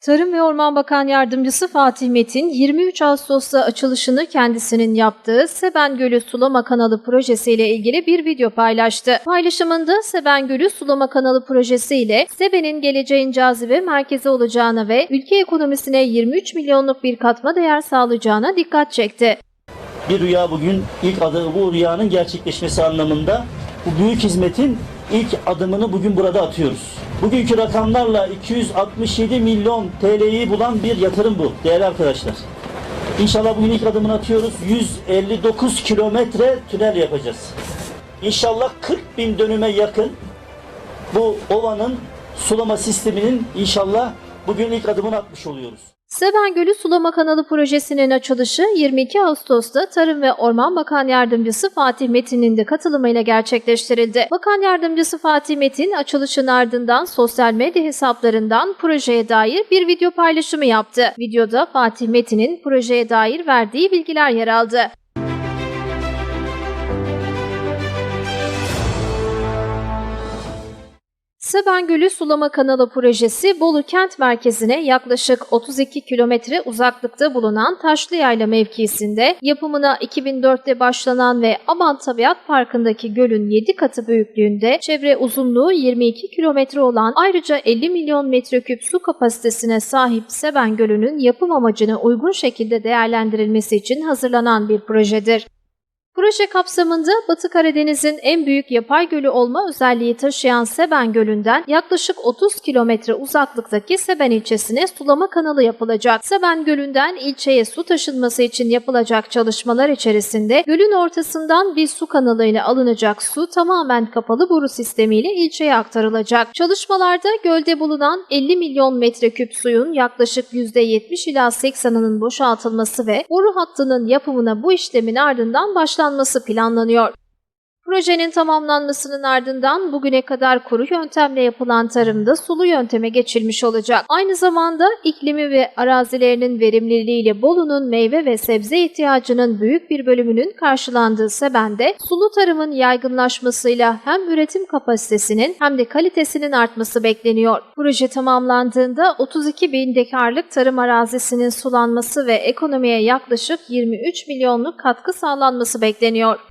Tarım ve Orman Bakan Yardımcısı Fatih Metin, 23 Ağustos'ta açılışını kendisinin yaptığı Seben Gölü Sulama Kanalı projesiyle ilgili bir video paylaştı. Paylaşımında Seben Gölü Sulama Kanalı projesi ile Seben'in geleceğin cazibe merkezi olacağına ve ülke ekonomisine 23 milyonluk bir katma değer sağlayacağına dikkat çekti. Bir rüya bugün ilk adı bu rüyanın gerçekleşmesi anlamında bu büyük hizmetin ilk adımını bugün burada atıyoruz. Bugünkü rakamlarla 267 milyon TL'yi bulan bir yatırım bu değerli arkadaşlar. İnşallah bugün ilk adımını atıyoruz. 159 kilometre tünel yapacağız. İnşallah 40 bin dönüme yakın bu ovanın sulama sisteminin inşallah bugün ilk adımını atmış oluyoruz. Seben Gölü Sulama Kanalı projesinin açılışı 22 Ağustos'ta Tarım ve Orman Bakan Yardımcısı Fatih Metin'in de katılımıyla gerçekleştirildi. Bakan Yardımcısı Fatih Metin açılışın ardından sosyal medya hesaplarından projeye dair bir video paylaşımı yaptı. Videoda Fatih Metin'in projeye dair verdiği bilgiler yer aldı. Seben Gölü Sulama Kanalı projesi Bolu kent merkezine yaklaşık 32 kilometre uzaklıkta bulunan Taşlıyayla mevkisinde yapımına 2004'te başlanan ve Aman Tabiat Parkı'ndaki gölün 7 katı büyüklüğünde çevre uzunluğu 22 kilometre olan ayrıca 50 milyon metreküp su kapasitesine sahip Seben Gölü'nün yapım amacına uygun şekilde değerlendirilmesi için hazırlanan bir projedir. Proje kapsamında Batı Karadeniz'in en büyük yapay gölü olma özelliği taşıyan Seben Gölü'nden yaklaşık 30 kilometre uzaklıktaki Seben ilçesine sulama kanalı yapılacak. Seben Gölü'nden ilçeye su taşınması için yapılacak çalışmalar içerisinde gölün ortasından bir su kanalıyla alınacak su tamamen kapalı boru sistemiyle ilçeye aktarılacak. Çalışmalarda gölde bulunan 50 milyon metreküp suyun yaklaşık %70 ila 80'ının boşaltılması ve boru hattının yapımına bu işlemin ardından başlanması planlanıyor. Projenin tamamlanmasının ardından bugüne kadar kuru yöntemle yapılan tarımda sulu yönteme geçilmiş olacak. Aynı zamanda iklimi ve arazilerinin verimliliğiyle Bolu'nun meyve ve sebze ihtiyacının büyük bir bölümünün karşılandığı Seben'de sulu tarımın yaygınlaşmasıyla hem üretim kapasitesinin hem de kalitesinin artması bekleniyor. Proje tamamlandığında 32 bin dekarlık tarım arazisinin sulanması ve ekonomiye yaklaşık 23 milyonluk katkı sağlanması bekleniyor.